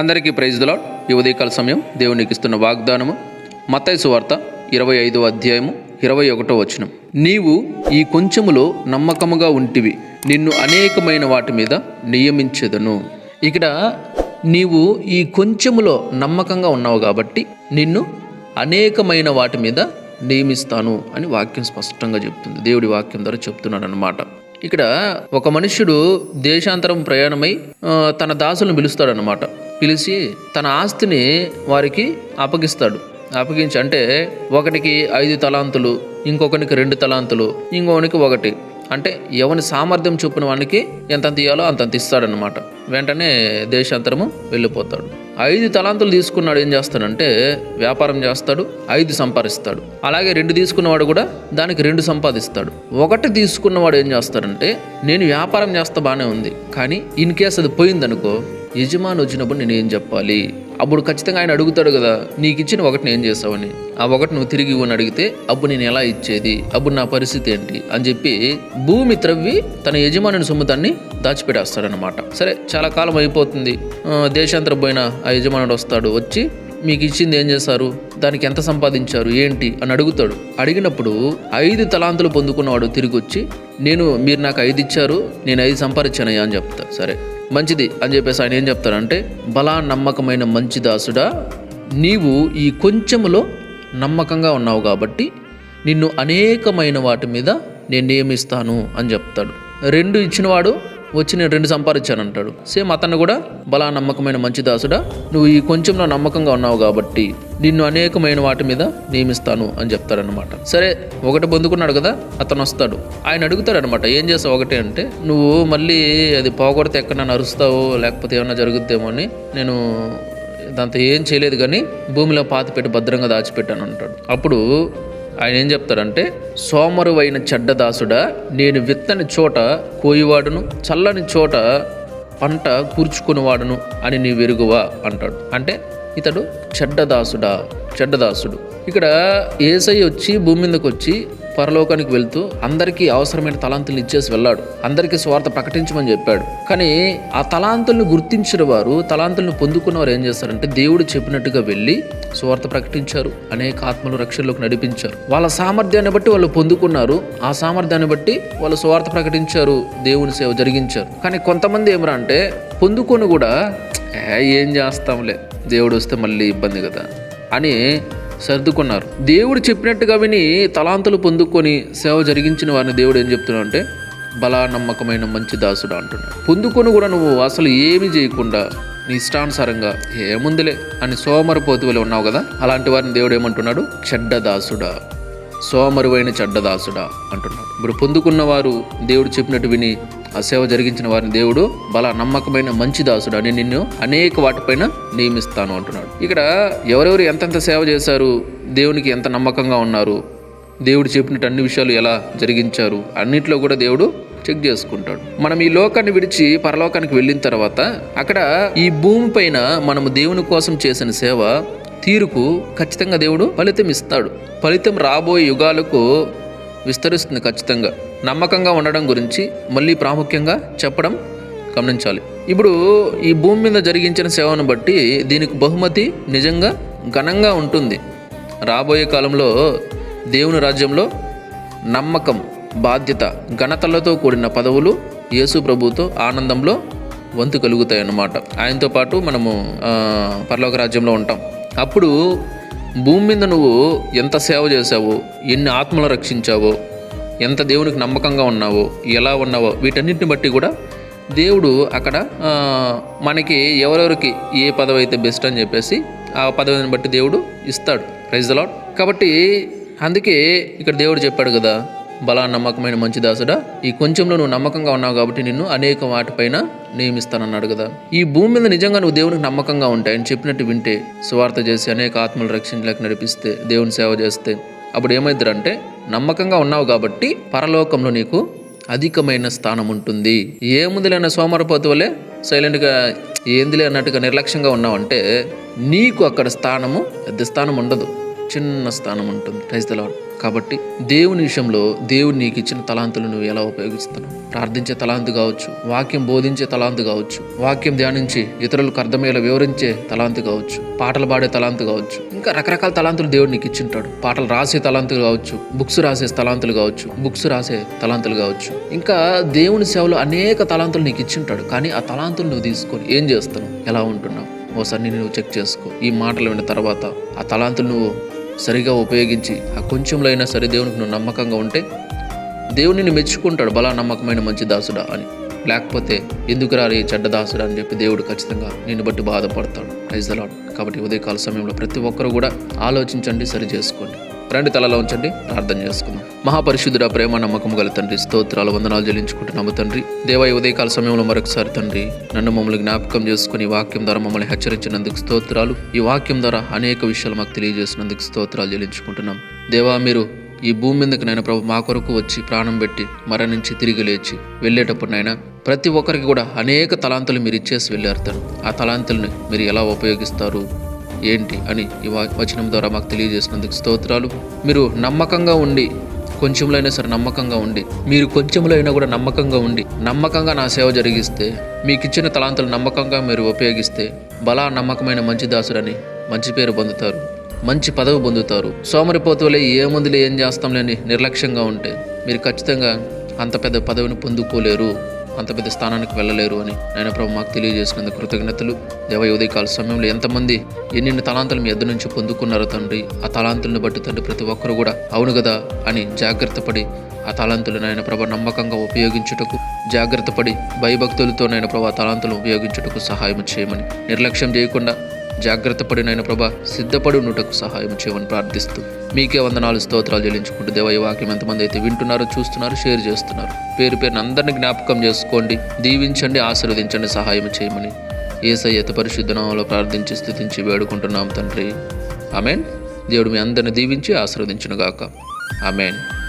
అందరికీ praise the Lord ఈ ఉదయకాల సమయం దేవునికి ఇస్తున్న వాగ్దానము మతైసు వార్త ఇరవై ఐదో అధ్యాయము ఇరవై ఒకటో వచనం. నీవు ఈ కొంచెములో నమ్మకముగా ఉంటివి నిన్ను అనేకమైన వాటి మీద నియమించెదను. ఇక్కడ నీవు ఈ కొంచెములో నమ్మకంగా ఉన్నావు కాబట్టి నిన్ను అనేకమైన వాటి మీద నియమిస్తాను అని వాక్యం స్పష్టంగా చెప్తుంది. దేవుడి వాక్యం ద్వారా చెప్తున్నాడు అనమాట ఇక్కడ ఒక మనుష్యుడు దేశాంతరం ప్రయాణమై తన దాసులను పిలుస్తాడనమాట పిలిచి తన ఆస్తిని వారికి అప్పగిస్తాడు. అప్పగించి అంటే ఒకటికి ఐదు తలాంతులు ఇంకొకనికి రెండు తలాంతులు ఇంకొకనికి ఒకటి. అంటే ఎవని సామర్థ్యం చూపిన వానికి ఎంతంత ఇయ్యాలో అంతంత ఇస్తాడనమాట వెంటనే దేశాంతరము వెళ్ళిపోతాడు. ఐదు తలాంతులు తీసుకున్నాడు ఏం చేస్తాడంటే వ్యాపారం చేస్తాడు ఐదు సంపాదిస్తాడు. అలాగే రెండు తీసుకున్నవాడు కూడా దానికి రెండు సంపాదిస్తాడు. ఒకటి తీసుకున్నవాడు ఏం చేస్తాడంటే నేను వ్యాపారం చేస్తా బాగానే ఉంది కానీ ఇన్ కేస్ అది పోయిందనుకో యజమాని వచ్చినప్పుడు నేను ఏం చెప్పాలి? అప్పుడు ఖచ్చితంగా ఆయన అడుగుతాడు కదా నీకు ఇచ్చిన ఒకటిని ఏం చేస్తావని. ఆ ఒకటి నువ్వు తిరిగి ఇవ్వని అడిగితే అప్పుడు నేను ఎలా ఇచ్చేది? అప్పుడు నా పరిస్థితి ఏంటి? అని చెప్పి భూమి త్రవ్వి తన యజమానుని సొమ్ముతాన్ని దాచిపెట్టేస్తాడనమాట సరే చాలా కాలం అయిపోతుంది. దేశాంతరం పోయిన ఆ యజమానుడు వస్తాడు వచ్చి మీకు ఇచ్చింది ఏం చేశారు? దానికి ఎంత సంపాదించారు? ఏంటి? అని అడుగుతాడు. అడిగినప్పుడు ఐదు తలాంతులు పొందుకున్నవాడు తిరిగి వచ్చి నేను మీరు నాకు ఐదు ఇచ్చారు నేను ఐదు సంపాదించానయ్యా అని చెప్తా. సరే. మంచిది అని చెప్పేసి ఆయన ఏం చెప్తారంటే బలా నమ్మకమైన మంచి దాసుడా నీవు ఈ కొంచెములో నమ్మకంగా ఉన్నావు కాబట్టి నిన్ను అనేకమైన వాటి మీద నేను నియమిస్తాను అని చెప్తాడు. రెండు ఇచ్చినవాడు వచ్చి నేను రెండు సంపాదించాను అంటాడు. సేమ్ అతను కూడా బలా నమ్మకమైన మంచి దాసుడా నువ్వు ఈ కొంచెంలో నమ్మకంగా ఉన్నావు కాబట్టి నిన్ను అనేకమైన వాటి మీద నియమిస్తాను అని చెప్తాడనమాట సరే ఒకటి పొందుకున్నాడు కదా అతను వస్తాడు. ఆయన అడుగుతాడనమాట ఏం చేస్తావు ఒకటే? అంటే నువ్వు మళ్ళీ అది పోగొడితే ఎక్కడన్నా అరుస్తావో లేకపోతే ఏమన్నా జరుగుద్దేమో అని నేను దాంతో ఏం చేయలేదు కానీ భూమిలో పాతి పెట్టి భద్రంగా దాచిపెట్టాను అంటాడు. అప్పుడు ఆయన ఏం చెప్తాడంటే సోమరువైన చెడ్డదాసుడా నేను విత్తని చోట కోయివాడును చల్లని చోట పంట కూర్చుకునేవాడును అని నీ వెరుగువా అంటాడు. అంటే ఇతడు చెడ్డదాసుడా చెడ్డదాసుడు. ఇక్కడ ఏసై వచ్చి భూమి మీదకి వచ్చి పరలోకానికి వెళ్తూ అందరికీ అవసరమైన తలాంతులు ఇచ్చేసి వెళ్ళాడు. అందరికీ స్వార్థ ప్రకటించమని చెప్పాడు. కానీ ఆ తలాంతులను గుర్తించిన వారు తలాంతులను పొందుకున్న వారు ఏం చేస్తారంటే దేవుడు చెప్పినట్టుగా వెళ్ళి స్వార్థ ప్రకటించారు. అనేక ఆత్మలు రక్షణలోకి నడిపించారు. వాళ్ళ సామర్థ్యాన్ని బట్టి వాళ్ళు పొందుకున్నారు. ఆ సామర్థ్యాన్ని బట్టి వాళ్ళు స్వార్థ ప్రకటించారు. దేవుని సేవ జరిగించారు. కానీ కొంతమంది ఏమరా అంటే పొందుకొని కూడా "ఏ, ఏం చేస్తాంలే. దేవుడు వస్తే మళ్ళీ ఇబ్బంది కదా. అని సర్దుకున్నారు. దేవుడు చెప్పినట్టుగా విని తలాంతులు పొందుకొని సేవ జరిగించిన వారిని దేవుడు ఏం చెప్తున్నాడు అంటే బలా నమ్మకమైన మంచి దాసుడు అంటున్నాడు. పొందుకొని కూడా నువ్వు అసలు ఏమి చేయకుండా నీ ఇష్టానుసారంగా ఏముందిలే అని సోమరపోతు వలె ఉన్నావు కదా. అలాంటి వారిని దేవుడు ఏమంటున్నాడు? చెడ్డ దాసుడా. సోమరువైన చెడ్డదాసుడా అంటున్నాడు. ఇప్పుడు పొందుకున్న వారు దేవుడు చెప్పినట్టు విని సేవ జరిగించిన వారిని దేవుడు బల నమ్మకమైన మంచి దాసుడు అని నిన్ను అనేక వాటిపైన నియమిస్తాను అంటున్నాడు. ఇక్కడ ఎవరెవరు ఎంతెంత సేవ చేశారు దేవునికి ఎంత నమ్మకంగా ఉన్నారు దేవుడు చెప్పినట్టు అన్ని విషయాలు ఎలా జరిగించారు అన్నిట్లో కూడా దేవుడు చెక్ చేసుకుంటాడు. మనం ఈ లోకాన్ని విడిచి పరలోకానికి వెళ్ళిన తర్వాత అక్కడ ఈ భూమి పైన మనము దేవుని కోసం చేసిన సేవ తీరుకు ఖచ్చితంగా దేవుడు ఫలితం ఇస్తాడు. ఫలితం రాబోయే యుగాలకు విస్తరిస్తుంది ఖచ్చితంగా. నమ్మకంగా ఉండడం గురించి మళ్ళీ ప్రాముఖ్యంగా చెప్పడం గమనించాలి. ఇప్పుడు ఈ భూమి మీద జరిగించిన సేవను బట్టి దీనికి బహుమతి నిజంగా ఘనంగా ఉంటుంది. రాబోయే కాలంలో దేవుని రాజ్యంలో నమ్మకం బాధ్యత ఘనతలతో కూడిన పదవులు యేసు ప్రభుతో ఆనందంలో వంతు కలుగుతాయి అన్నమాట ఆయనతో పాటు మనము పర్లోక పరలోక రాజ్యంలో ఉంటాం. అప్పుడు భూమి మీద నువ్వు ఎంత సేవ చేసావో ఎన్ని ఆత్మలు రక్షించావో ఎంత దేవునికి నమ్మకంగా ఉన్నావో ఎలా ఉన్నావో వీటన్నిటిని బట్టి కూడా దేవుడు అక్కడ మనకి ఎవరెవరికి ఏ పదవి అయితే బెస్ట్ అని చెప్పేసి ఆ పదవిని బట్టి దేవుడు ఇస్తాడు. ప్రైజ్ లాడ్ కాబట్టి అందుకే ఇక్కడ దేవుడు చెప్పాడు కదా బలా నమ్మకమైన మంచి దాసుడా ఈ కొంచెంలో నువ్వు నమ్మకంగా ఉన్నావు కాబట్టి నిన్ను అనేక వాటిపైన నియమిస్తానన్నాడు కదా. ఈ భూమి మీద నిజంగా నువ్వు దేవునికి నమ్మకంగా ఉంటాయి అని చెప్పినట్టు వింటే సువార్త చేసి అనేక ఆత్మలు రక్షించలేక నడిపిస్తే దేవుని సేవ చేస్తే అప్పుడు ఏమైద్దరంటే నమ్మకంగా ఉన్నావు కాబట్టి పరలోకంలో నీకు అధికమైన స్థానం ఉంటుంది ఏముందిలేన సోమరపోతు వలె సైలెంట్గా ఏందిలే అన్నట్టుగా నిర్లక్ష్యంగా ఉన్నావంటే నీకు అక్కడ స్థానము పెద్ద స్థానం ఉండదు చిన్న స్థానం ఉంటుంది క్రైస్తలవాడు కాబట్టి దేవుని విషయంలో దేవుడు నీకు ఇచ్చిన తలాంతులు నువ్వు ఎలా ఉపయోగిస్తున్నావు? ప్రార్థించే తలాంతు కావచ్చు వాక్యం బోధించే తలాంతు కావచ్చు వాక్యం ధ్యానించి ఇతరులకు అర్థమయ్యేలా వివరించే తలాంతు కావచ్చు పాటలు పాడే తలాంతు కావచ్చు ఇంకా రకరకాల తలాంతులు దేవుడు నీకు ఇచ్చింటాడు. పాటలు రాసే తలాంతులు కావచ్చు బుక్స్ రాసే తలాంతులు కావచ్చు బుక్స్ రాసే తలాంతులు కావచ్చు. ఇంకా దేవుని సేవలో అనేక తలాంతులు నీకు ఇచ్చింటాడు కానీ ఆ తలాంతులు నువ్వు తీసుకొని ఏం చేస్తున్నావు? ఎలా ఉంటున్నావు? ఓసారి నువ్వు చెక్ చేసుకో. ఈ మాటలు విన్న తర్వాత ఆ తలాంతులు నువ్వు సరిగా ఉపయోగించి ఆ కొంచెంలో అయినా సరే దేవునికి నువ్వు నమ్మకంగా ఉంటే దేవుడు నిన్ను మెచ్చుకుంటాడు బలా నమ్మకమైన మంచి దాసుడా అని. లేకపోతే ఎందుకు రాలి చెడ్డ దాసుడా అని చెప్పి దేవుడు ఖచ్చితంగా నిన్ను బట్టి బాధపడతాడు. ప్రైజ్ దలాడు కాబట్టి ఉదయకాల సమయంలో ప్రతి ఒక్కరు కూడా ఆలోచించండి సరి చేసుకోండి. రెండు తలలో ఉంచండి. ప్రార్థన చేసుకుందాం. మహాపరిశుద్ధుడ ప్రేమ నమ్మకం గల తండ్రి స్తోత్రాలు వందనాలు చెల్లించుకుంటున్నాము తండ్రి. దేవా ఈ ఉదయకాల సమయంలో మరొకసారి తండ్రి నన్ను మమ్మల్ని జ్ఞాపకం చేసుకుని వాక్యం ద్వారా మమ్మల్ని హెచ్చరించినందుకు స్తోత్రాలు. ఈ వాక్యం ద్వారా అనేక విషయాలు మాకు తెలియజేసినందుకు స్తోత్రాలు చెల్లించుకుంటున్నాం. దేవా మీరు ఈ భూమి మీదకి నైనా ప్రభు మా కొరకు వచ్చి ప్రాణం పెట్టి మరణించి తిరిగి లేచి వెళ్ళేటప్పుడు నాయన ప్రతి ఒక్కరికి కూడా అనేక తలాంతులు మీరు ఇచ్చేసి వెళ్ళారు తను ఆ తలాంతుల్ని మీరు ఎలా ఉపయోగిస్తారు? ఏంటి అని ఈ వా- వచనం ద్వారా మాకు తెలియజేసినందుకు స్తోత్రాలు. మీరు నమ్మకంగా ఉండి కొంచెంలో అయినా సరే నమ్మకంగా ఉండి మీరు కొంచెంలో అయినా కూడా నమ్మకంగా ఉండి నమ్మకంగా నా సేవ జరిగిస్తే మీకు ఇచ్చిన తలాంతులు నమ్మకంగా మీరు ఉపయోగిస్తే బలా నమ్మకమైన మంచి దాసుడని మంచి పేరు పొందుతారు మంచి పదవి పొందుతారు. సోమరిపోతులే ఏముందిలే ఏం చేస్తాం లేని నిర్లక్ష్యంగా ఉంటే మీరు ఖచ్చితంగా అంత పెద్ద పదవిని పొందుకోలేరు. అంత పెద్ద స్థానానికి వెళ్ళలేరు అని నాయన ప్రభు మాకు తెలియజేసినందుకు కృతజ్ఞతలు. దేవ ఉదయకాల సమయంలో ఎంతమంది ఎన్నెన్ని తలాంతులు మీ ఎద్దు నుంచి పొందుకున్నారో తండ్రి ఆ తలాంతులను బట్టి తండ్రి ప్రతి ఒక్కరు కూడా అవును కదా అని జాగ్రత్త పడి ఆ తలాంతులు నాయన ప్రభ నమ్మకంగా ఉపయోగించుటకు జాగ్రత్త పడి భయభక్తులతో నాయన ప్రభ తలాంతులు ఉపయోగించుటకు సహాయం చేయమని నిర్లక్ష్యం చేయకుండా జాగ్రత్త పడినైన ప్రభా సిద్ధపడి ఉన్నటకు సహాయం చేయమని ప్రార్థిస్తూ మీకే వందనాలు స్తోత్రాలు చెల్లించుకుంటూ దేవ ఈ వాక్యం ఎంతమంది అయితే వింటున్నారో చూస్తున్నారు షేర్ చేస్తున్నారు. పేరు పేరున అందరిని జ్ఞాపకం చేసుకోండి దీవించండి ఆశీర్వదించండి సహాయం చేయమని ఏసయ్యత పరిశుద్ధనామంలో ప్రార్థించి స్థుతించి వేడుకుంటున్నాం తండ్రి. ఆమెన్. దేవుడు మీ అందరిని దీవించి ఆశీర్వదించునుగాక. ఆమెన్.